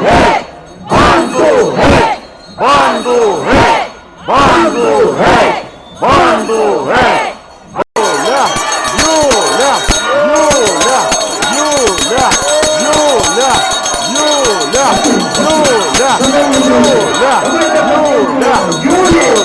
геть! Банду геть! Банду геть! Банду геть! Банду геть! Юля! Юля! Юля! Юля! Юля! Юля! Юля! Юля! Юля! Юлію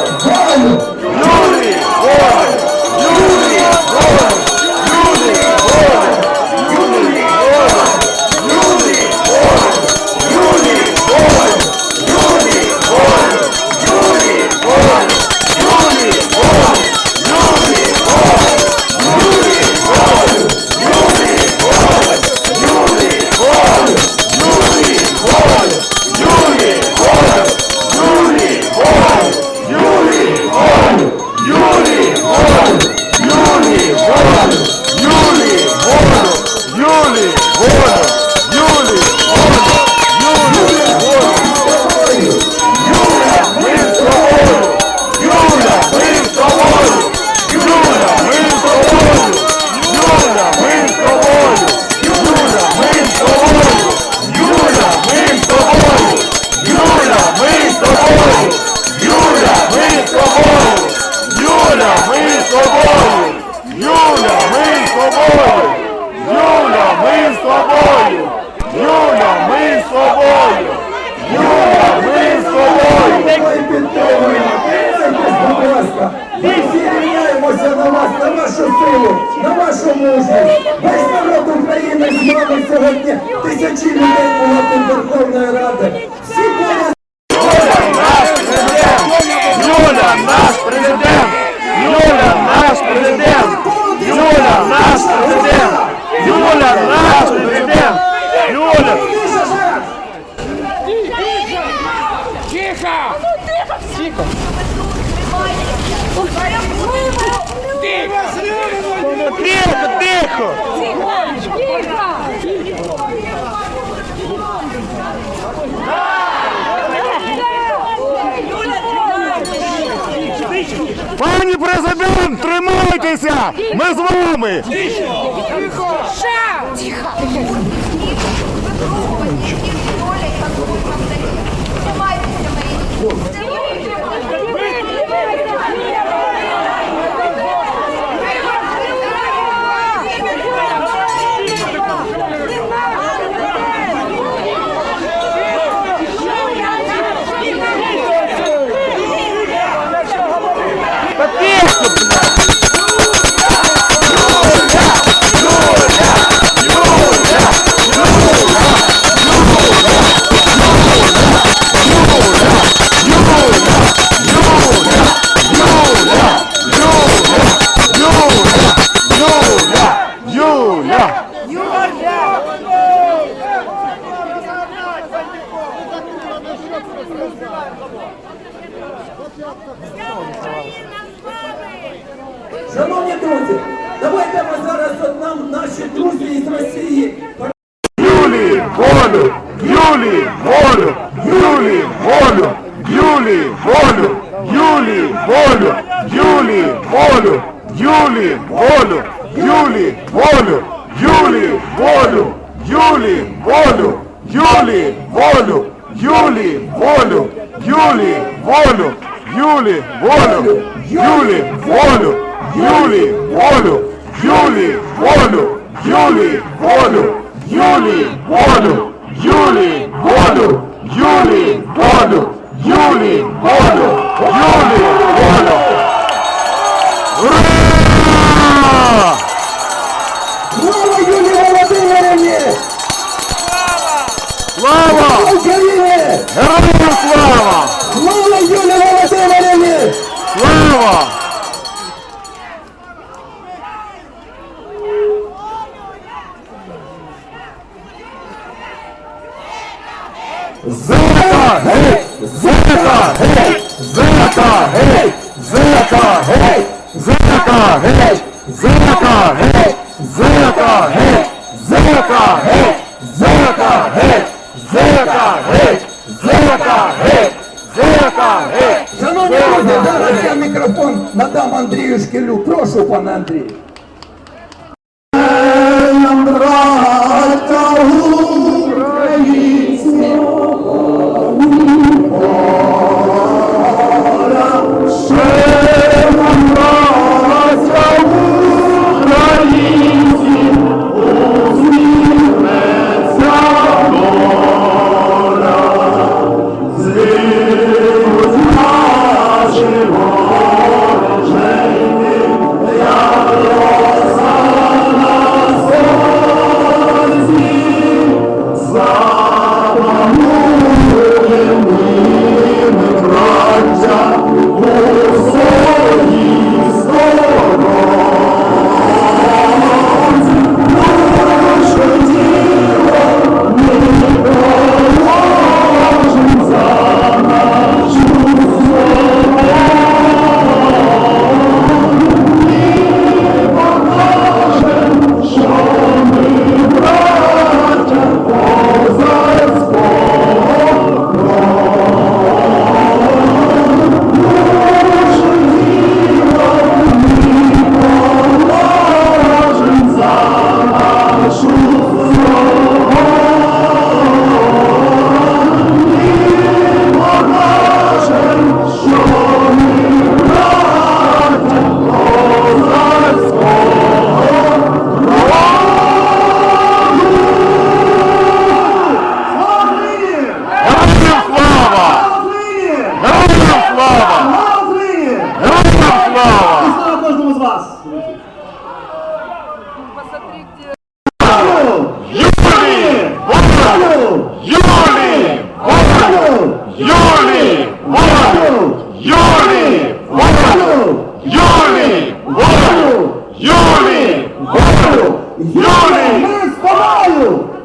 тобою! Юля, ми з тобою! Юля, ми з тобою! Юля, ми з тобою! Будь ласка! Ми всі на вас, на вашу силу, на вашу мужність! Весь народ України з вами сьогодні! Тисячі людей було під Верховної Ради! Всі були Юля, наш президент! Юля, наш президент! Юля, наш президент! Юля, наш президент! Юля! Тихо! Тихо! Тихо, тихо! Пані президент, тримайтеся! Ми з вами! Та Шановні друзі, давайте ми зараз от нам наші друзі із Росії Юлі, волю! Юлі, волю! Юлі, волю! Юлі, волю! Юлі, волю! Юлі, волю! Юлі, волю! Юлі, волю! Юлі, волю! Юлі, волю! Юлі, волю! Юлі, волю! Юлі, волю! Юлі, волю! Юлі, волю! Юлі, волю! Юлі, волю! Юлі, волю! Юлі, волю! Юлі, волю! Юлі, волю! Юлі, волю! Юлі, волю! Ура! Слава Юлії Володимирівні! Слава! Україні! Героям! Слава Юлії Володимирівні! Слава! Зека геть! Зека геть! Зека геть! Зека геть! Зека геть! Зека геть! Зека геть! Зека геть! Зека геть! Зека геть! Зека геть! Зека геть! Шановні друзі, зараз я мікрофон надам Андрію Шкілю. Прошу, пане Андрій.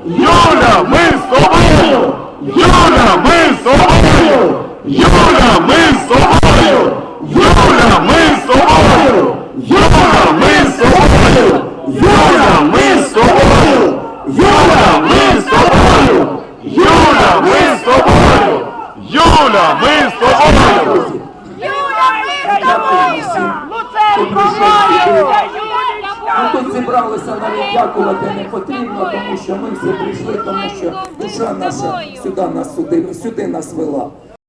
Юля, ми з тобою! Юля, ми з тобою! Ми тут зібралися навіть дякувати не потрібно, тому що ми всі прийшли, тому що душа наша сюди нас сюди, сюди нас вела.